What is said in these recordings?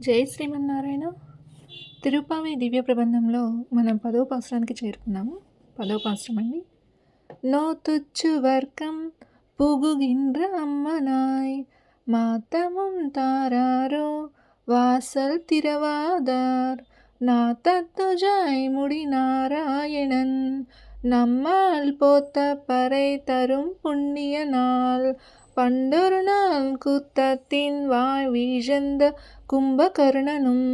జై శ్రీమన్నారాయణ. తిరుపావి దివ్య ప్రబంధంలో మనం పదో పాశ్రానికి చేరుకున్నాము. పదో పాశ్రం అండి. నో తుచ్చు వర్గం పుగుగింద్ర అమ్మనాయ్. మాతమం తారారు వాసల్ తిరవాదార్. నా తత్తుజాయ్ ముడి నారాయణన్. నమ్మాల్ పోత పరై తరుం పుణ్యనాల్. பண்டொரு நாள் குத்தத்தின் வாய் வீழ்ந்த கும்பகர்ணனும்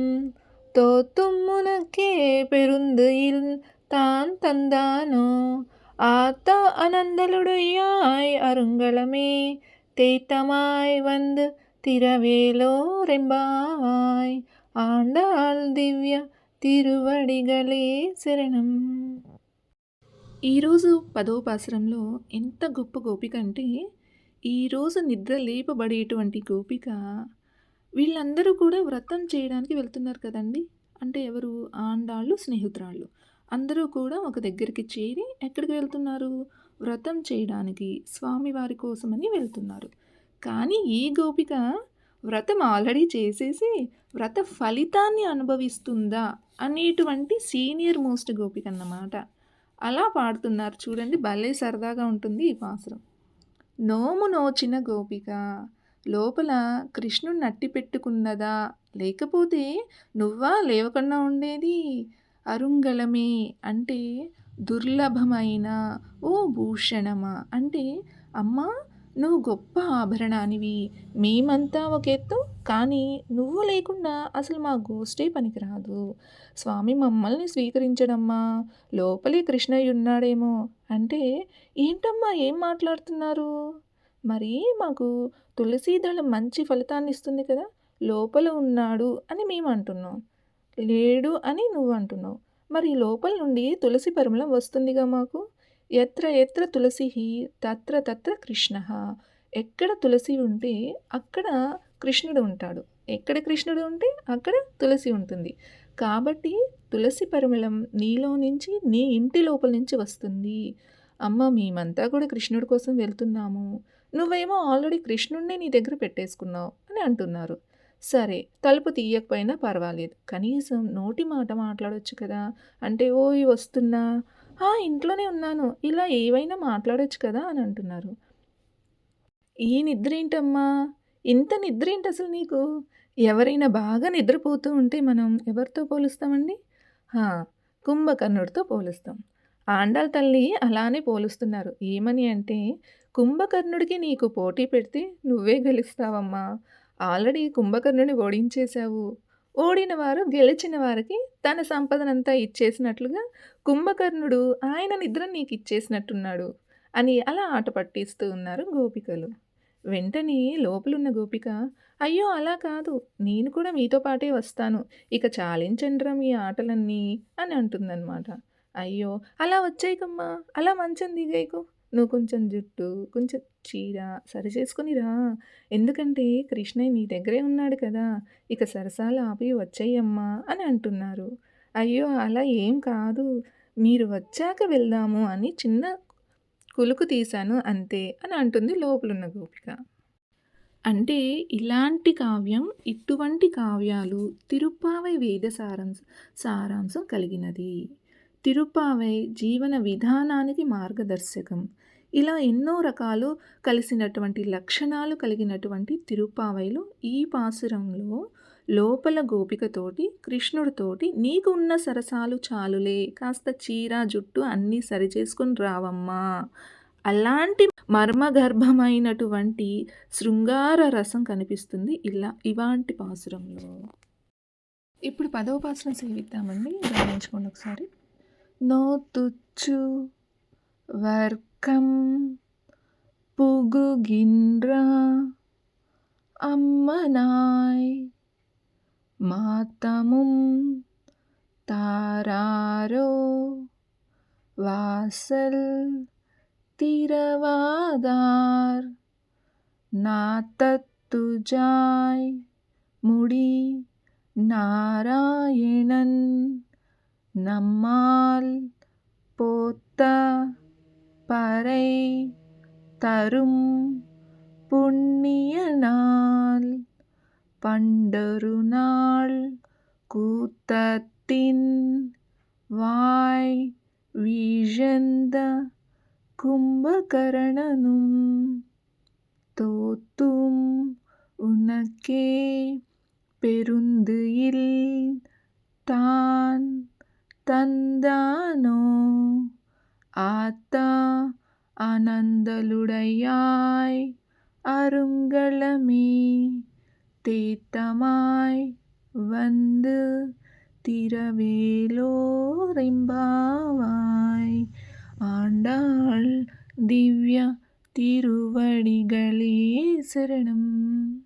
தோத்தும் உனக்கே பெருந்துயில் தான் தந்தானோ ஆத்தா அனந்தலுடையாய் அருங்களமே தேய்த்தமாய் வந்து திரவேலோ ரெம்பாவாய் ఆండాల్ దివ్య తిరువడిగలే శరణం ఈరోజు పదో పాసరంలో ఎంత గొప్ప గోపిక అంటే ఈరోజు నిద్ర లేపబడేటువంటి గోపిక వీళ్ళందరూ కూడా వ్రతం చేయడానికి వెళ్తున్నారు కదండి. అంటే ఎవరు? ఆండాళ్ళు స్నేహితురాళ్ళు. అందరూ కూడా ఒక దగ్గరికి చేరి ఎక్కడికి వెళ్తున్నారు? వ్రతం చేయడానికి స్వామివారి కోసమని వెళ్తున్నారు. కానీ ఈ గోపిక వ్రతం ఆల్రెడీ చేసేసి వ్రత ఫలితాన్ని అనుభవిస్తుందా అనేటువంటి సీనియర్ మోస్ట్ గోపిక అన్నమాట అలా పాడుతున్నారు. చూడండి భలే సరదాగా ఉంటుంది ఈ పాసరం నోము నోచిన గోపిక లోపల కృష్ణుని నట్టి పెట్టుకున్నదా? లేకపోతే నువ్వా లేవకుండా ఉండేది? అరుంగళమే అంటే దుర్లభమైన ఓ భూషణమా? అంటే అమ్మా నువ్వు గొప్ప ఆభరణానివి. మేమంతా ఒక ఎత్తు కానీ నువ్వు లేకుండా అసలు మా గోష్టే పనికిరాదు. స్వామి మమ్మల్ని స్వీకరించడమ్మా లోపలే కృష్ణయ్య ఉన్నాడేమో అంటే ఏంటమ్మా ఏం మాట్లాడుతున్నారు? మరి మాకు తులసీదళం మంచి ఫలితాన్ని ఇస్తుంది కదా లోపల ఉన్నాడు అని మేము అంటున్నాం లేడు అని నువ్వు అంటున్నావు మరి లోపల నుండి తులసి పరిమళం వస్తుందిగా మాకు? ఎత్ర ఎత్ర తులసి తత్ర తత్ర కృష్ణ ఎక్కడ తులసి ఉంటే అక్కడ కృష్ణుడు ఉంటాడు. ఎక్కడ కృష్ణుడు ఉంటే అక్కడ తులసి ఉంటుంది. కాబట్టి తులసి పరిమళం నీలో నుంచి నీ ఇంటి లోపల నుంచి వస్తుంది. అమ్మ మేమంతా కూడా కృష్ణుడి కోసం వెళ్తున్నాము. నువ్వేమో ఆల్రెడీ కృష్ణుడిని నీ దగ్గర పెట్టేసుకున్నావు అని అంటున్నారు. సరే తలుపు తీయకపోయినా పర్వాలేదు. కనీసం నోటి మాట మాట్లాడొచ్చు కదా. అంటే ఓయ్ వస్తున్నా. ఇంట్లోనే ఉన్నాను. ఇలా ఏవైనా మాట్లాడొచ్చు కదా అని అంటున్నారు. ఈ నిద్ర ఏంటమ్మా ఇంత నిద్ర ఏంటి అసలు నీకు? ఎవరైనా బాగా నిద్రపోతూ ఉంటే మనం ఎవరితో పోలుస్తామండి? కుంభకర్ణుడితో పోలుస్తాం. ఆండాల తల్లి అలానే పోలుస్తున్నారు. ఏమని అంటే కుంభకర్ణుడికి నీకు పోటీ పెడితే నువ్వే గెలుస్తావమ్మా. ఆల్రెడీ కుంభకర్ణుని ఓడించేశావు. ఓడినవారు గెలిచిన వారికి తన సంపదనంతా ఇచ్చేసినట్లుగా కుంభకర్ణుడు ఆయన నిద్ర నీకు ఇచ్చేసినట్టున్నాడు అని అలా ఆట పట్టిస్తూ ఉన్నారు గోపికలు. వెంటనే లోపలున్న గోపిక అయ్యో అలా కాదు. నేను కూడా మీతో పాటే వస్తాను. ఇక చాలించండ్రా మీ ఆటలన్నీ అని అంటుందన్నమాట. అయ్యో అలా వచ్చాయికమ్మా. అలా మంచం దిగాయికు నువ్వు కొంచెం జుట్టు కొంచెం చీర సరి చేసుకుని రా. ఎందుకంటే కృష్ణయ్య నీ దగ్గరే ఉన్నాడు కదా ఇక సరసాలు ఆపి వచ్చాయమ్మా అని అంటున్నారు. అయ్యో అలా ఏం కాదు. మీరు వచ్చాక వెళ్దాము అని చిన్న కులుకు తీశాను అంతే అని అంటుంది లోపలున్న గోపిక. అంటే ఇలాంటి కావ్యం ఇటువంటి కావ్యాలు తిరుప్పావై వేద సారాంశ సారాంశం కలిగినది. తిరుప్పావై జీవన విధానానికి మార్గదర్శకం. ఇలా ఎన్నో రకాలు కలిసినటువంటి లక్షణాలు కలిగినటువంటి తిరుపావైలో ఈ పాసురంలో లోపల గోపికతోటి కృష్ణుడితోటి నీకు ఉన్న సరసాలు చాలులే. కాస్త చీర జుట్టు అన్నీ సరిచేసుకుని రావమ్మా. అలాంటి మర్మగర్భమైనటువంటి శృంగార రసం కనిపిస్తుంది ఇలా ఇవాంటి పాసురంలో. ఇప్పుడు పదవ పాసురం సేవిద్దామండి. గమనించుకోండి ఒకసారి. నో తుచ్చు வர்க்கம் புகுகின்றா அம்மனாய் மாத்தமும் தாராரோ வாசல் திரவாதார் நாத்தத்துஜாய் முடி நாராயணன் நம்மால் பறை தரும் புண்ணிய நாள். பண்டொரு நாள் கூத்தத்தின் வாய் வீழந்த கும்பகரணனும் தோத்தும் உனக்கே பெருந்து இல் தான் தந்தானோ? ஆத்தா ஆனந்தலுடையாய் அருங்களமே தீர்த்தமாய் வந்து திரவேலோரிம்பாவாய் ஆண்டாள் திவ்ய திருவடிகளே சரணம்.